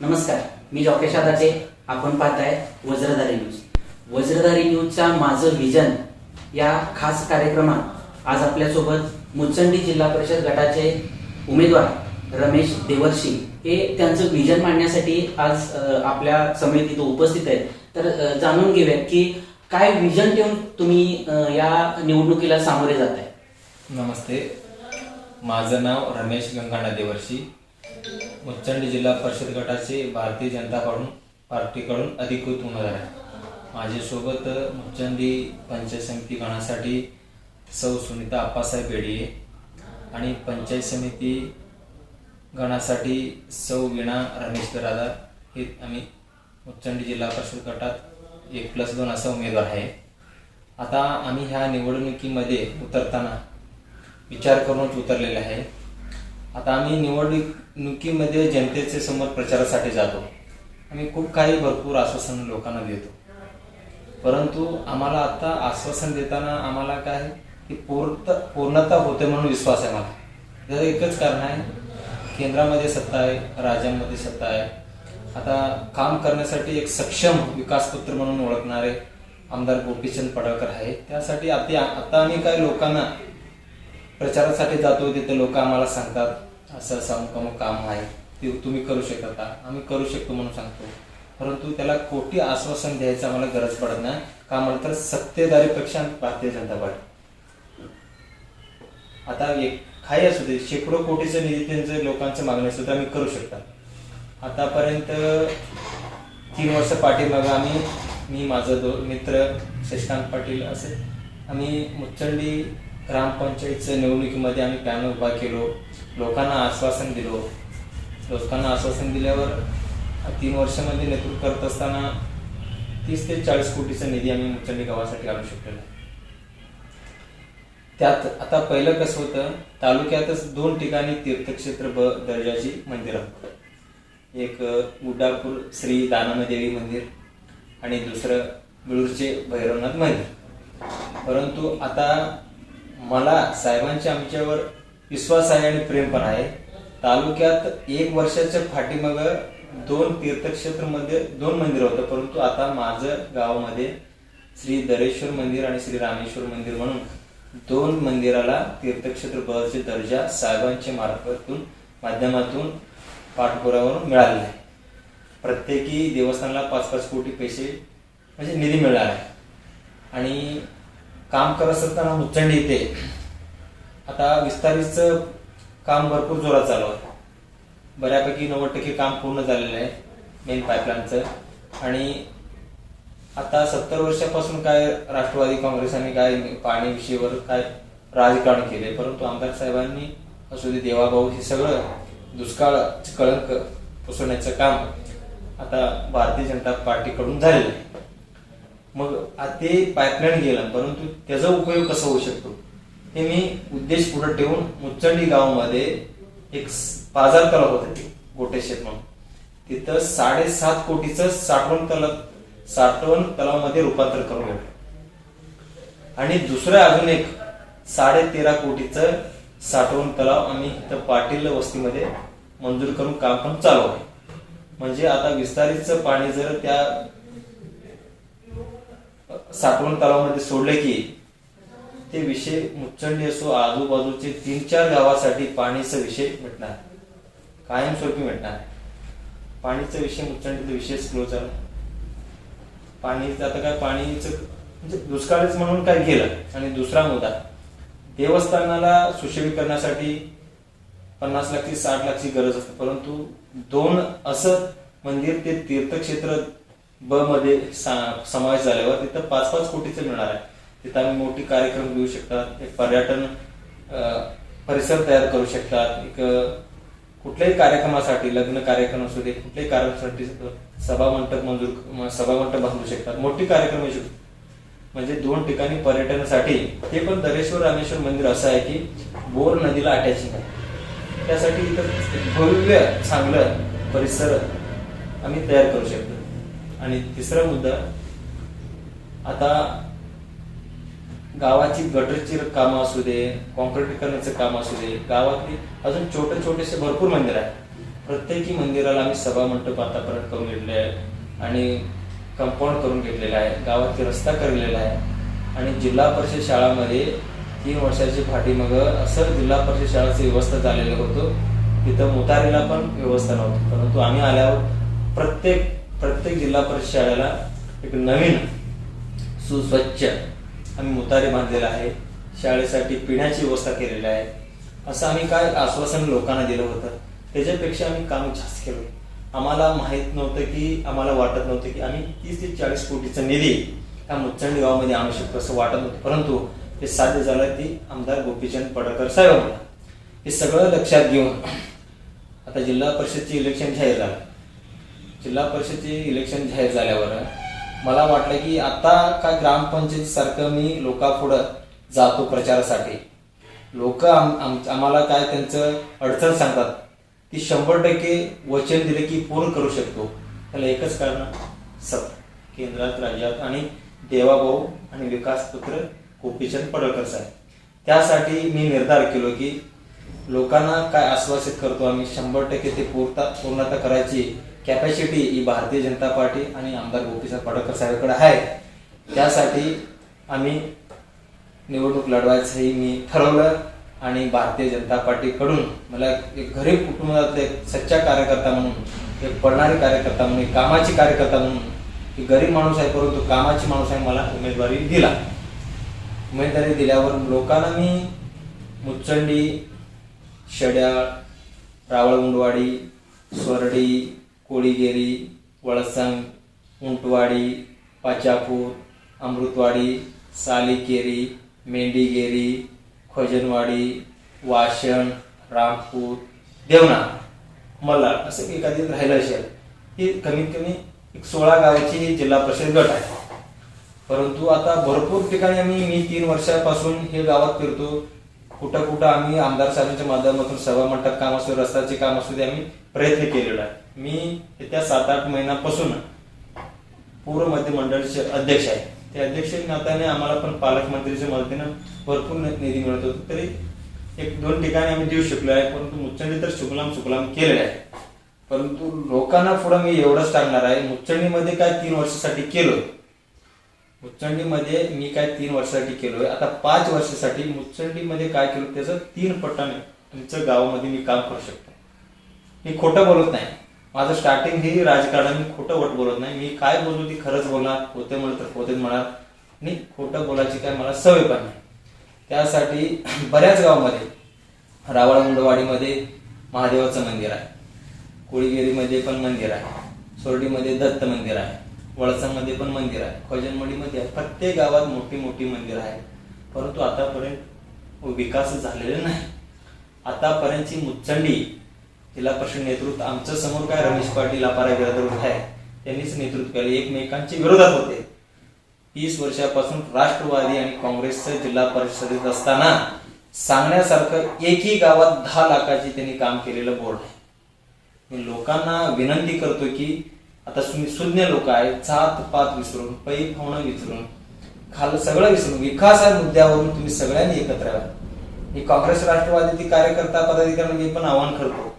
नमस्कार मी जॉकेश आदाटे. आपण पाहताय वज्रधारी न्यूज. वज्रधारी न्यूजचा माझं विजन या खास कार्यक्रमात आज आपल्यासोबत मुचंडी जिल्हा परिषद गटाचे उमेदवार रमेश देवर्षी हे त्यांचं विजन मांडण्यासाठी आज आपल्या समितीत उपस्थित आहेत. तर जाणून घेऊयात की काय विजन ठेवून तुम्ही या निवडणुकीला सामोरे जात आहे नमस्ते. माझं नाव रमेश गंगाणा देवर्षी मुच्चंडी जिल्हा परिषद गटाचे भारतीय जनता पार्टीकडून अधिकृत उमेदवार आहे. माझ्यासोबत मुच्चंडी पंचायत समिती गणासाठी सौ सुनीता आप्पासाहेब बेडिये आणि पंचायत समिती गणासाठी सौ वीणा रमेश दरादार हे आम्ही मुच्चंडी जिल्हा परिषद गटात एक प्लस दोन असा उमेदवार आहे. आता आम्ही ह्या निवडणुकीमध्ये उतरताना विचार करूनच उतरलेले आहे. आता आम्ही निवडणुकीमध्ये जनतेचे समोर प्रचारासाठी जातो. आम्ही खूप काही भरपूर आश्वासन लोकांना देतो. परंतु आम्हाला आता आश्वासन देताना आम्हाला काय की पूर्ण पूर्णता होते म्हणून विश्वास आहे मला. त्याचं एकच कारण आहे केंद्रामध्ये सत्ता आहे राज्यांमध्ये सत्ता आहे. आता काम करण्यासाठी एक सक्षम विकासपत्र म्हणून ओळखणारे आमदार गोपीचंद पडळकर आहे त्यासाठी आता आता आम्ही काय लोकांना प्रचारासाठी जातो तिथे लोक आम्हाला सांगतात असं असं अमुक काम आहे. ते तुम्ही करू शकता का आम्ही करू शकतो म्हणून सांगतो. परंतु त्याला कोटी आश्वासन द्यायचं आम्हाला गरज पडत नाही. का म्हणलं तर सत्तेदारीपेक्षा भारतीय जनता पार्टी. आता एक काही असू दे शेकडो कोटीचं निधी त्यांचं लोकांचं मागणी सुद्धा आम्ही करू शकता. आतापर्यंत तीन वर्ष पाठीमागं आम्ही मी माझं दो मित्र शशिकांत पाटील असे आम्ही मुच्चंडी ग्रामपंचायतच्या निवडणुकीमध्ये आम्ही पॅनल उभा केलो. लोकांना आश्वासन दिलो. लोकांना आश्वासन दिल्यावर तीन वर्षामध्ये नेतृत्व करत असताना तीस ते चाळीस कोटीचा निधी आम्ही मुचंडी गावासाठी आणू शकलेलो त्यात आता पहिलं कसं होतं तालुक्यातच दोन ठिकाणी तीर्थक्षेत्र ब दर्जाची मंदिरं. एक उड्डापूर गुड्डापूर श्री दानमदेवी मंदिर आणि दुसरं बिळूरचे भैरवनाथ मंदिर. परंतु आता मला साहेबांच्या आमच्यावर विश्वास आहे आणि प्रेम पण आहे. तालुक्यात एक वर्षाच्या पाठीमाग दोन तीर्थक्षेत्रमध्ये दोन मंदिर होतं परंतु आता माझं गावामध्ये श्री दरेश्वर मंदिर आणि श्री रामेश्वर मंदिर म्हणून दोन मंदिराला तीर्थक्षेत्र बचे दर्जा साहेबांच्या मार्फतून माध्यमातून पाठपुरावरून मिळालेला आहे. प्रत्येकी देवस्थानाला पाच पाच कोटी पैसे म्हणजे निधी मिळाला आहे. आणि काम करत असताना मुच्चंडी येते. आता विस्तारीचं काम भरपूर जोरात चालू आहे. बऱ्यापैकी नव्वद टक्के काम पूर्ण झालेलं आहे मेन पाईपलाईनचं आणि आता सत्तर वर्षापासून काय राष्ट्रवादी काँग्रेसाने काय पाणीविषयीवर काय राजकारण केले परंतु आमदार साहेबांनी असू दे देवाभाऊ हे सगळं दुष्काळ कळंक पुसवण्याचं काम आता भारतीय जनता पार्टीकडून झालेलं आहे. मग आ- ते पाईपलाईन गेलं परंतु त्याचा उपयोग कसा होऊ शकतो? हे मी उद्देश पुढे ठेवून मुच्चंडी गावामध्ये एक बाजार पाजार तलाव होते ते गोटे शेत म्हणून. तिथं साडेसात कोटीचं साठवण तलाव साठवण तलावामध्ये रूपांतर करून घेतलं. आणि दुसरं अजून एक साडे तेरा कोटीचं साठवण तलाव आम्ही इथं पाटील वस्तीमध्ये मंजूर करून काम पण चालू आहे. म्हणजे आता विस्तारितचं पाणी जर त्या साठवण तलावामध्ये सोडले की ते विषय मुच्चंडी असो आजूबाजूचे तीन चार गावासाठी पाणीचा विषय मिटणार. कायमस्वरूपी मिटणार पाणीचा विषय मुच्चंडीचा विषयच क्लोज झाला. पाणी आता काय पाणीचं म्हणजे दुष्काळच म्हणून काय केलं आणि दुसरा मुद्दा. देवस्थानाला सुशोभीकरणासाठी पन्नास लाखची साठ लाखची गरज असते. परंतु दोन असं मंदिर ते तीर्थक्षेत्र ब मध्ये सा- समावेश झाल्यावर तिथं पाच पाच कोटीचं मिळणार आहे. तिथं आम्ही मोठी कार्यक्रम घेऊ शकतात एक पर्यटन परिसर तयार करू शकतात एक कुठल्याही कार्यक्रमासाठी लग्न कार्यक्रम असू दे कुठल्याही कार्यक्रमासाठी सभा मंडप मंजूर सभा मंडप बांधू शकतात. मोठी कार्यक्रम येऊ शकतात. म्हणजे दोन ठिकाणी पर्यटनासाठी ते पण दरेश्वर रामेश्वर मंदिर असं आहे की बोर नदीला अटॅचिंग आहे. त्यासाठी इथं भव्य चांगलं परिसर आम्ही तयार करू शकतो. आणि तिसरा मुद्दा आता गावाची गटरची कामं असू दे कॉन्क्रीटीकरणाचं काम असू दे गावातली अजून छोटे छोटेसे भरपूर मंदिर आहे प्रत्येकी मंदिराला आम्ही सभा मंडप आतापर्यंत करून घेतले आहे आणि कंपाऊंड करून घेतलेलं आहे. गावात रस्ता करलेला आहे. आणि जिल्हा परिषद शाळामध्ये तीन वर्षाची पाठीमाग असं जिल्हा परिषद शाळेची व्यवस्था झालेलं होतं. तिथं मुतारीला पण व्यवस्था नव्हती. परंतु आम्ही आल्यावर प्रत्येक प्रत्येक जिल्हा परिषद शाळेला एक नवीन सुस्वच्छ आम्ही मुतारे बांधलेला आहे. शाळेसाठी पिण्याची व्यवस्था केलेली आहे. असं आम्ही काय आश्वासन लोकांना दिलं होतं? त्याच्यापेक्षा आम्ही काम जास्त केलं. आम्हाला माहीत नव्हतं की आम्हाला वाटत नव्हतं की आम्ही तीस ते चाळीस कोटीचा निधी त्या मुच्चंडी गावामध्ये आणू शकतो असं वाटत नव्हतं. परंतु हे साध्य झालं ती आमदार गोपीचंद पडकर साहेबांना हे सगळं लक्षात घेऊन आता जिल्हा परिषदचे इलेक्शन जाहीर झालं. जिल्हा परिषदचे इलेक्शन जाहीर झाल्यावर मला वाटलं की आता काय ग्रामपंचायत सारखं मी लोकांपुढं जातो प्रचारासाठी. लोक आम्हाला काय त्यांचं अडचण सांगतात की शंभर टक्के वचन दिले की पूर्ण करू शकतो. त्याला एकच कारण सत केंद्रात राज्यात आणि देवाभाऊ आणि विकासपुत्र गोपीचंद पडळकर साहेब. त्यासाठी मी निर्धार केलो की लोकांना काय आश्वासित करतो आम्ही शंभर टक्के ते पूर्ता पूर्णता करायची कॅपॅसिटी ही भारतीय जनता पार्टी आणि आमदार गोपीचंद पाडळकर साहेबांकडे आहे. त्यासाठी आम्ही निवडणूक लढवायचंही मी ठरवलं आणि भारतीय जनता पार्टीकडून मला एक गरीब कुटुंबातले एक सच्चा कार्यकर्ता म्हणून एक पडणारे कार्यकर्ता म्हणून एक कामाची कार्यकर्ता म्हणून की गरीब माणूस आहे परंतु कामाची माणूस आहे मला उमेदवारी दिला. उमेदवारी दिल्यावर लोकांना मी मुचंडी शड्याळ रावळमुंडवाडी स्वर्डी कोळीगेरी वळसंग उंटवाडी पाचापूर अमृतवाडी सालीकेरी मेंढीगेरी खोजनवाडी वाशण रामपूर देवना मल्हार असं एखादी राहिलं असेल ही कमीत कमी एक सोळा गावाची जिल्हा परिषद गट आहे. परंतु आता भरपूर ठिकाणी आम्ही मी तीन वर्षापासून हे गावात फिरतो. कुठं कुठं आम्ही आमदार साहेबांच्या माध्यमातून सभा मंडप काम असू रस्त्याचे काम असू दे आम्ही प्रयत्न केलेला आहे. मी येत्या सात आठ महिन्यापासून पूर्व मध्य मंडळाचे अध्यक्ष आहे. ते अध्यक्ष नात्याने आम्हाला पण पालकमंत्रीच्या मदतीनं भरपूर निधी मिळत होतो. तरी एक दोन ठिकाणी आम्ही देऊ शकलो आहे परंतु मुच्चंडी तर शुकलाम शुकलाम केलेलं आहे. परंतु लोकांना पुढं मी एवढंच सांगणार आहे मुच्चंडीमध्ये काय तीन वर्षासाठी केलोय? मुच्चंडीमध्ये मी काय तीन वर्षासाठी केलोय? आता पाच वर्षासाठी मुच्चंडीमध्ये काय केलं? त्याचं तीन पट्टाने तुमच्या गावामध्ये मी काम करू शकतो. मी खोटं बोलत नाही. माझं स्टार्टिंग ही राजकारण मी खोटं वट बोलत नाही. मी काय बोलतो ती खरंच बोलणार होते म्हणत तर होते म्हणणार आणि खोटं बोलायची काय मला सवय पण नाही. त्यासाठी बऱ्याच गावामध्ये रावळ मुंडवाडीमध्ये महादेवाचं मंदिर आहे. कोळीगिरीमध्ये पण मंदिर आहे. सोरडीमध्ये दत्त मंदिर आहे. वळसामध्ये पण मंदिर आहे. खोजनमडीमध्ये आहे प्रत्येक गावात मोठी मोठी मंदिर आहे. परंतु आतापर्यंत विकास झालेला नाही. आतापर्यंतची मुच्चंडी जिल्हा परिषद नेतृत्व आमच्यासमोर काय रमेश पाटील अपारा विरोधात आहे त्यांनीच नेतृत्व केले. एकमेकांच्या विरोधात होते. तीस वर्षापासून राष्ट्रवादी आणि काँग्रेसचं जिल्हा परिषदेत असताना सांगण्यासारखं एकही गावात दहा लाखाची त्यांनी काम केलेलं बोर्ड आहे. मी लोकांना विनंती करतो की आता तुम्ही शून्य लोक आहेत. जात पात विसरून पै होणं विसरून खाल सगळं विसरून विकास या मुद्द्यावरून तुम्ही सगळ्यांनी एकत्र यावं मी काँग्रेस राष्ट्रवादी कार्यकर्ता पदाधिकाऱ्यांना मी पण आवाहन करतो.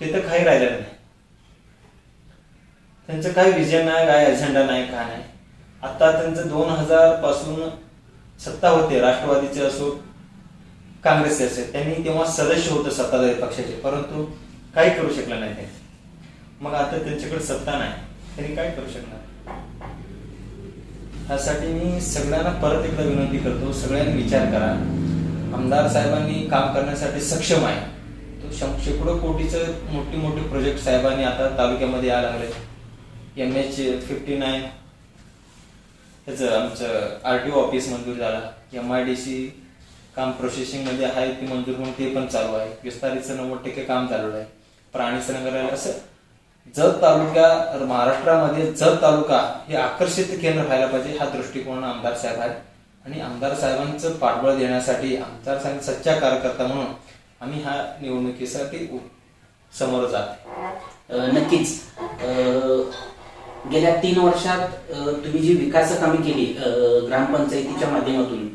तिथं काही राहिलेलं नाही. त्यांचं काही विजन नाही काय अजेंडा नाही काय नाही. आता त्यांचं दोन हजारपासून सत्ता होते राष्ट्रवादीचे असो काँग्रेसचे असे त्यांनी तेव्हा सदस्य होतं सत्ताधारी पक्षाचे परंतु काही करू शकलं नाही ते मग आता त्यांच्याकडे सत्ता नाही त्यांनी काय करू शकणार? त्यासाठी मी सगळ्यांना परत एकदा विनंती करतो सगळ्यांनी विचार करा. आमदार साहेबांनी काम करण्यासाठी सक्षम आहे. शेकडो कोटीचं मोठी मोठी प्रोजेक्ट साहेबांनी आता तालुक्यामध्ये यायला लागले. एम एच फिफ्टी नाईन त्याचं आमचं आर टी ओ ऑफिस मंजूर झाला. एम आय डी सी काम प्रोसेसिंगमध्ये आहे ती मंजूर म्हणून ते पण चालू आहे. विस्तारीचं नव्वद टक्के काम चालू आहे. प्राणी संग्रहालय असं. जत तालुका महाराष्ट्रामध्ये जत तालुका हे आकर्षित केंद्र व्हायला पाहिजे हा दृष्टिकोन आमदार साहेब आहे आणि आमदार साहेबांचं पाठबळ देण्यासाठी आमदार साहेब सच्चा कार्यकर्ता म्हणून आम्ही ह्या निवडणुकीसाठी समोर जात नक्कीच. गेल्या तीन वर्षात तुम्ही जी विकास कामे केली ग्रामपंचायतीच्या माध्यमातून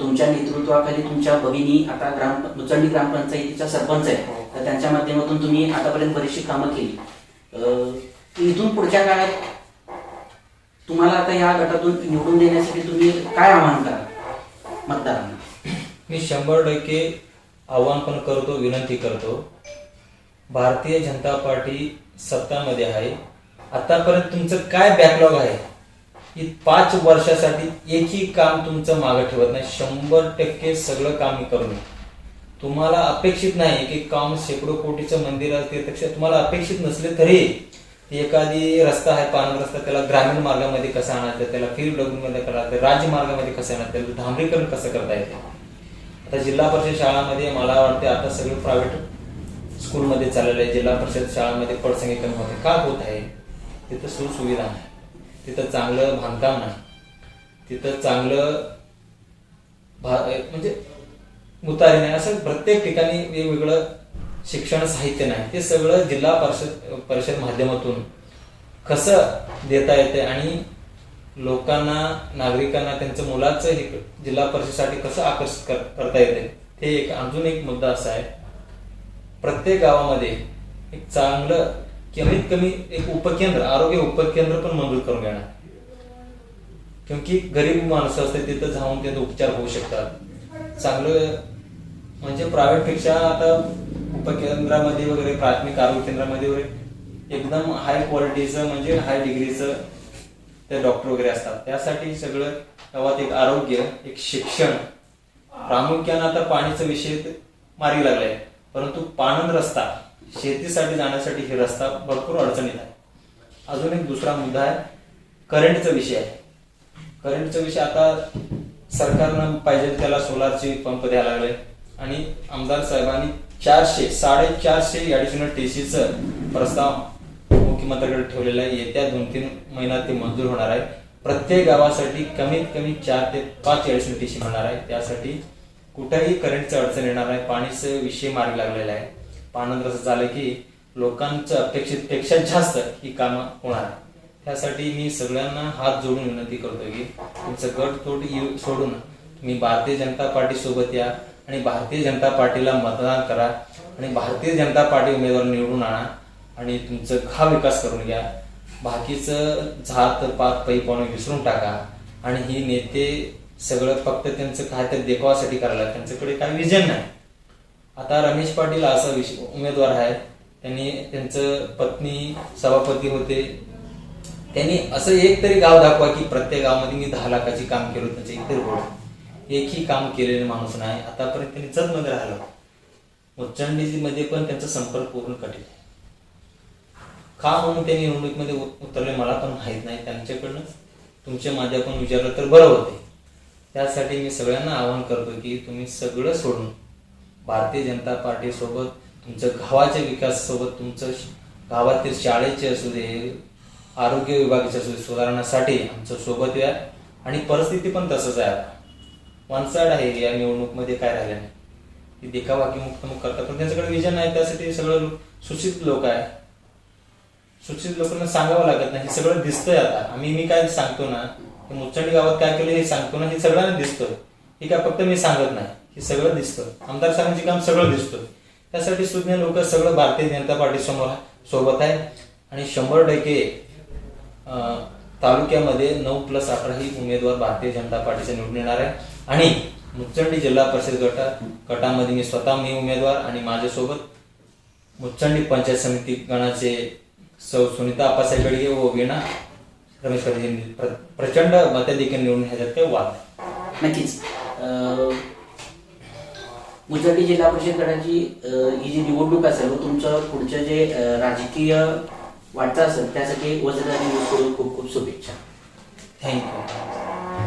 तुमच्या नेतृत्वाखाली तुमच्या भगिनी आता ग्राम मुचंडी ग्रामपंचायतीच्या सरपंच आहेत तर तर त्यांच्या माध्यमातून तुम्ही आतापर्यंत बरीचशी कामं केली. इथून पुढच्या काळात तुम्हाला आता या गटातून निवडून देण्यासाठी तुम्ही काय आवाहन कराल? मतदारांना. मी शंभर टक्के आव्हान पण करतो विनंती करतो. भारतीय जनता पार्टी सत्तामध्ये आहे. आतापर्यंत तुमचं काय बॅकलॉग आहे? की पाच वर्षासाठी एकही काम तुमचं मागं ठेवत नाही. शंभर टक्के सगळं काम मी करून तुम्हाला अपेक्षित नाही की काम शेकडो कोटीचं मंदिर असते तुम्हाला अपेक्षित नसले तरी एखादी रस्ता आहे पान रस्ता त्याला ग्रामीण मार्गामध्ये कसा आणायचं त्याला फिरमध्ये करायचं राज्य मार्गामध्ये कसं आणायचं त्याला डांबरीकरण कसं करता येतं? आता जिल्हा परिषद शाळामध्ये मला वाटते आता सगळं प्रायव्हेट स्कूलमध्ये चाललेलं आहे. जिल्हा परिषद शाळांमध्ये पडसंख्या कमी होते का होत आहे? तिथं सुसुविधा नाही. तिथं चांगलं बांधकाम नाही. तिथं चांगलं भा म्हणजे उतारी नाही. असं प्रत्येक ठिकाणी वेगवेगळं शिक्षण साहित्य नाही. ते सगळं जिल्हा परिषद परिषद माध्यमातून कसं देता येते आणि लोकांना नागरिकांना त्यांचं मुलाचं हे जिल्हा परिषदसाठी कसं आकर्षित कर- करता येते? हे एक अजून एक मुद्दा असा आहे. प्रत्येक गावामध्ये एक चांगलं कमीत कमी एक उपकेंद्र आरोग्य उपकेंद्र पण मंजूर करून घेणार क्योंकि गरीब माणसं असते तिथं जाऊन त्यांचे उपचार होऊ शकतात. चांगलं म्हणजे प्रायव्हेटपेक्षा आता उपकेंद्रामध्ये वगैरे प्राथमिक आरोग्य केंद्रामध्ये वगैरे एकदम हाय क्वालिटीचं म्हणजे हाय डिग्रीचं ते डॉक्टर वगैरे असतात. त्यासाठी सगळं गावात एक आरोग्य एक शिक्षण. प्रामुख्यानं आता पाणीचा विषय मार्गी लागलाय. परंतु पाणन रस्ता शेतीसाठी जाण्यासाठी हे रस्ता भरपूर अडचणीत आहे. अजून एक दुसरा मुद्दा आहे करंटचा विषय आहे. करंटचा विषय आता सरकारनं पाहिजे त्याला सोलारचे पंप द्यायला लागले. आणि आमदार साहेबांनी चारशे साडेचारशे ऍडिशनल टीसीचं प्रस्ताव मंत्र्याकडे ठेवलेला आहे. येत्या दोन तीन महिन्यात ते मंजूर होणार आहे. प्रत्येक गावासाठी कमीत कमी चार ते पाच ऍडिशनल टीसी मिळणार आहे. त्यासाठी कुठेही करंटचं अडचण येणार आहे पाणीचं विषय मार्ग लागलेला आहे. पाणंद असं झालं की लोकांचं अपेक्षित पेक्षा जास्त ही कामं होणार आहे त्यासाठी मी सगळ्यांना हात जोडून विनंती करतो की तुमचं गट तोट येऊ- सोडून तुम्ही भारतीय जनता पार्टी सोबत या आणि भारतीय जनता पार्टीला मतदान करा आणि भारतीय जनता पार्टी उमेदवार निवडून आणा. आणि तुमचं हा विकास करून घ्या. बाकीचं झात पात पै पाणी विसरून टाका. आणि ही नेते सगळं फक्त त्यांचं काय तर देखावासाठी करायला त्यांच्याकडे काही विजन नाही. आता रमेश पाटील असा विषय उमेदवार आहे. त्यांनी त्यांचं पत्नी सभापती होते. त्यांनी असं एक तरी गाव दाखवा की प्रत्येक गावामध्ये मी दहा लाखाची काम केलं त्यांचे एक तरी रोड एकही काम केलेलं माणूस नाही. आतापर्यंत त्यांनी जतमध्ये राहिलं. उच्चांडी पण त्यांचा संपर्क पूर्ण कठीण आहे. का म्हणून त्यांनी निवडणुकीमध्ये उतरले मला पण माहीत नाही त्यांच्याकडनंच तुमच्या माध्यमातून विचारलं तर बरं होते. त्यासाठी मी सगळ्यांना आवाहन करतो की तुम्ही सगळं सोडून भारतीय जनता पार्टीसोबत तुमचं गावाच्या विकासासोबत तुमचं गावातील शाळेचे असू दे आरोग्य विभागाचे असू दे सुधारण्यासाठी आमचं सोबत या. आणि परिस्थिती पण तसंच आहे आता. वन साइड आहे या निवडणूकमध्ये काय राहिलं नाही. ती देखावा की मुक्त मुक्त करतात. पण त्यांच्याकडे विजन आहे त्यासाठी सगळं लो- सुशिक्षित लोक आहे. सुशिक्षित लोकांना सांगावं लागत नाही हे सगळं दिसतंय आता. आम्ही मी काय सांगतो ना हे मुच्चांडी गावात काय केलं हे सांगतो ना हे सगळ्यांना दिसतं हे काय फक्त मी सांगत नाही हे सगळं दिसतं आमदार साहेबांचे काम सगळं दिसतं त्यासाठी सुज्ञ लोक सगळं भारतीय जनता पार्टी समोर सोबत आहे आणि शंभर टक्के तालुक्यामध्ये नऊ प्लस अठरा ही उमेदवार भारतीय जनता पार्टीचे निवडून येणार आहे आणि मुच्चंडी जिल्हा परिषद गटा गटामध्ये मी स्वतः मी उमेदवार आणि माझ्यासोबत मुच्चंडी पंचायत समिती गणाचे सौ सुनीता आप्पासाहेब बेडगे व वीणा रमेश प्र- प्रचंड मताधिक्य निवडून ह्याच्यात काही वाद. नक्कीच. अं, मुजर्डी जिल्हा परिषद गटाची ही जी निवडणूक असेल व तुमचं पुढचं जे राजकीय वाटचाल असेल त्यासाठी न्यूजकडून खूप खूप शुभेच्छा. थँक्यू